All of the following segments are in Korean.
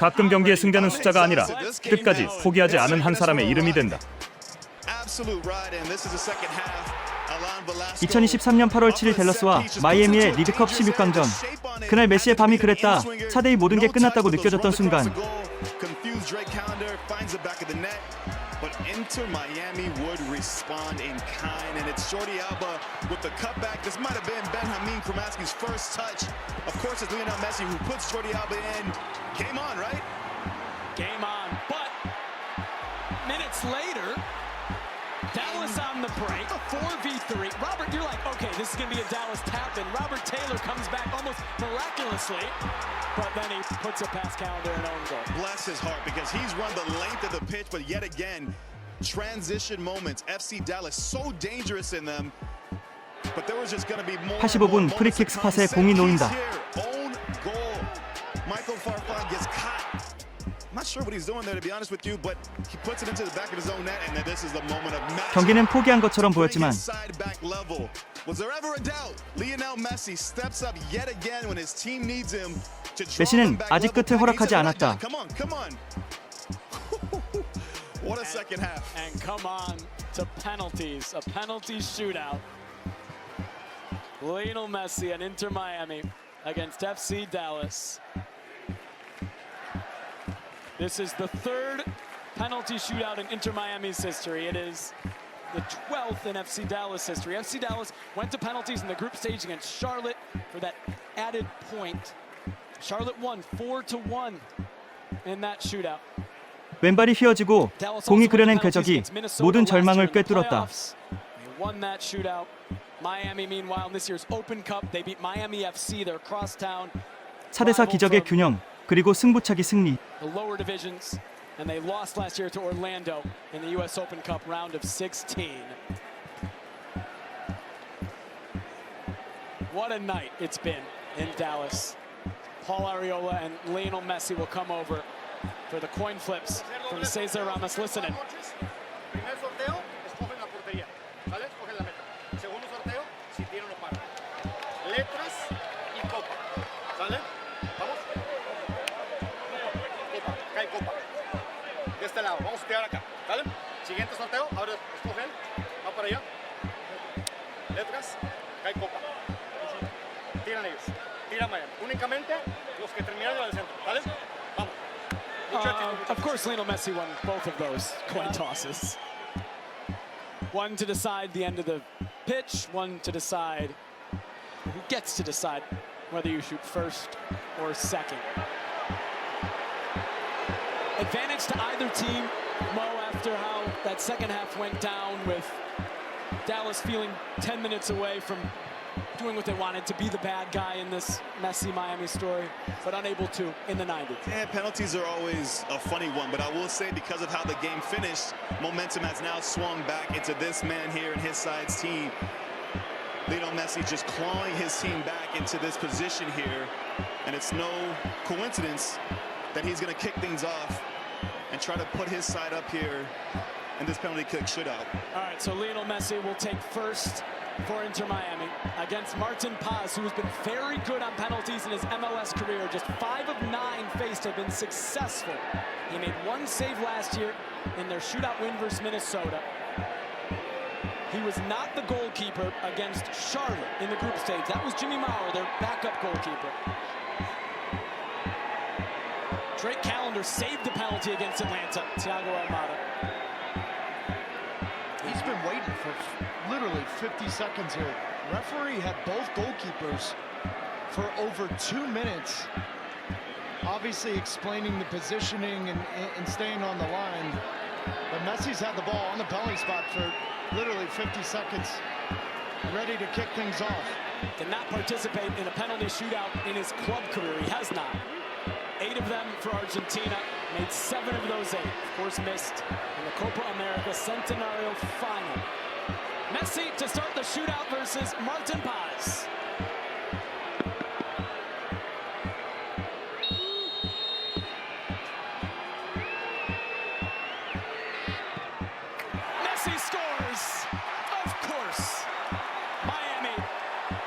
가끔 경기의 승자는 숫자가 아니라 끝까지 포기하지 않은 한 사람의 이름이 된다. 2023년 8월 7일 댈러스와 마이애미의 리드컵 16강전. 그날 메시의 밤이 그랬다. 4대2 모든 게 끝났다고 느껴졌던 순간. Inter Miami would respond in kind, and it's Jordi Alba with the cutback. This might have been Ben Benjamin Kromaski's first touch. Of course, it's Lionel Messi who puts Jordi Alba in. Game on, right? Game on. But minutes later, Dallas on the break, 4v3. Robert, you're like, okay, this is going to be a Dallas tap in. Robert Taylor comes back almost miraculously, but then he puts it past calendar and own goal. Bless his heart because he's run the length of the pitch, but yet again, transition moments. FC Dallas so dangerous in them. But there was just going to be more. 85분 more 프리킥. 스팟에 공이 놓인다. Own goal. Michael Farfan gets caught. I'm not sure what he's doing there, to be honest with you, but he puts it into the back of his own net, and this is the moment of magic. 경기는 포기한 것처럼 보였지만. Was there ever a doubt? Lionel Messi steps up yet again when his team needs him 메시는 아직. 끝을 허락하지 않았다. Come on, come on. What a second half. And come on to penalties, a penalty shootout. Lionel Messi and Inter Miami against FC Dallas. This is the third penalty shootout in Inter Miami's history. It is the 12th in FC Dallas history. FC Dallas went to penalties in the group stage against Charlotte for that added point. Charlotte won 4 to 1 in that shootout. 왼발이 휘어지고 공이 그려낸 궤적이 모든 절망을 꿰뚫었다. 4대4 기적의 균형 그리고 승부차기 승리. the lower divisions, and they lost last year to Orlando in the U.S. Open Cup round of 16. What a night it's been in Dallas. Paul Ariola and Lionel Messi will come over for the coin flips from Cesar Ramos. Listen. Primer sorteo, escogen la portería. Segundo sorteo, si tiene o no para. Letras y copa. Este. Vamos a tirar acá. Siguiente sorteo. Ahora. Letras. Hay copa. Ellos. Miami. Únicamente los que terminaron en el centro. ¿Sale? Of course, Lionel Messi won both of those coin tosses. One to decide the end of the pitch, one to decide who gets to decide whether you shoot first or second. Advantage to either team, Mo, after how that second half went down with Dallas feeling 10 minutes away from doing what they wanted to be the bad guy in this messy Miami story, but unable to in the 90s. Yeah, penalties are always a funny one, but I will say because of how the game finished, momentum has now swung back into this man here and his side's team. Lionel Messi just clawing his team back into this position here, and it's no coincidence that he's going to kick things off and try to put his side up here in this penalty kick should shootout. All right, so Lionel Messi will take first for Inter Miami against Martin Paz, who has been very good on penalties in his MLS career. Just five of nine faced have been successful. He made one save last year in their shootout win versus Minnesota. He was not the goalkeeper against Charlotte in the group stage. That was Jimmy Maurer, their backup goalkeeper. Drake Callender saved the penalty against Atlanta. Thiago Almada. He's been waiting for literally 50 seconds here. Referee had both goalkeepers for over two minutes, obviously explaining the positioning and, and staying on the line. But Messi's had the ball on the penalty spot for literally 50 seconds, ready to kick things off. did not participate in a penalty shootout in his club career. He has not. Eight of them for Argentina, made seven of those eight. Of course, missed in the Copa America Centenario final. Messi to start the shootout versus Martin Paz. Messi scores! Of course. Miami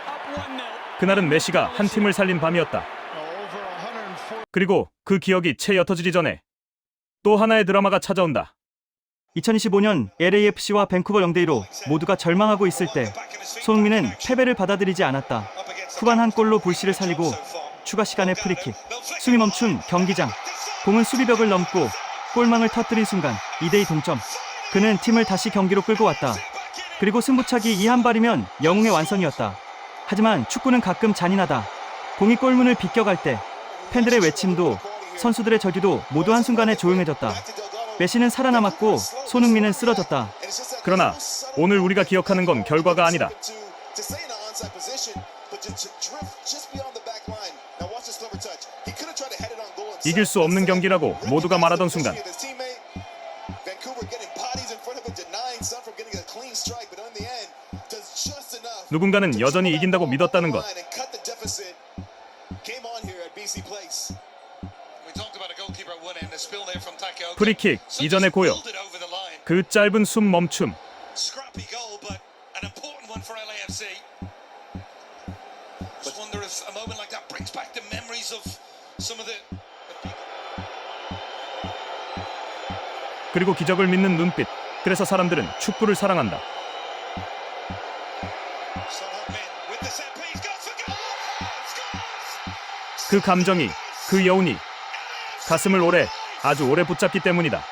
up 1-0. 그날은 메시가 한 팀을 살린 밤이었다. Over 140. 그리고 그 기억이 채 옅어지기 전에 또 하나의 드라마가 찾아온다. 2025년 LAFC와 밴쿠버 0대2로 모두가 절망하고 있을 때 손흥민은 패배를 받아들이지 않았다. 후반 한 골로 불씨를 살리고 추가 시간에 프리킥, 숨이 멈춘 경기장, 공은 수비벽을 넘고 골망을 터뜨린 순간 2대2 동점. 그는 팀을 다시 경기로 끌고 왔다. 그리고 승부차기 이 한 발이면 영웅의 완성이었다. 하지만 축구는 가끔 잔인하다. 공이 골문을 비껴갈 때 팬들의 외침도 선수들의 저주도 모두 한순간에 조용해졌다. 메시는 살아남았고 손흥민은 쓰러졌다. 그러나 오늘 우리가 기억하는 건 결과가 아니다. 이길 수 없는 경기라고 모두가 말하던 순간 누군가는 여전히 이긴다고 믿었다는 것. 프리킥 이전의 고요. 그 짧은 숨 멈춤. Scrappy goal, but an important one for LAFC. Just wonder if a moment like that brings back the memories of some of the. 그리고 기적을 믿는 눈빛. 그래서 사람들은 축구를 사랑한다. 그 감정이, 그 여운이 가슴을 오래, 아주 오래 붙잡기 때문이다.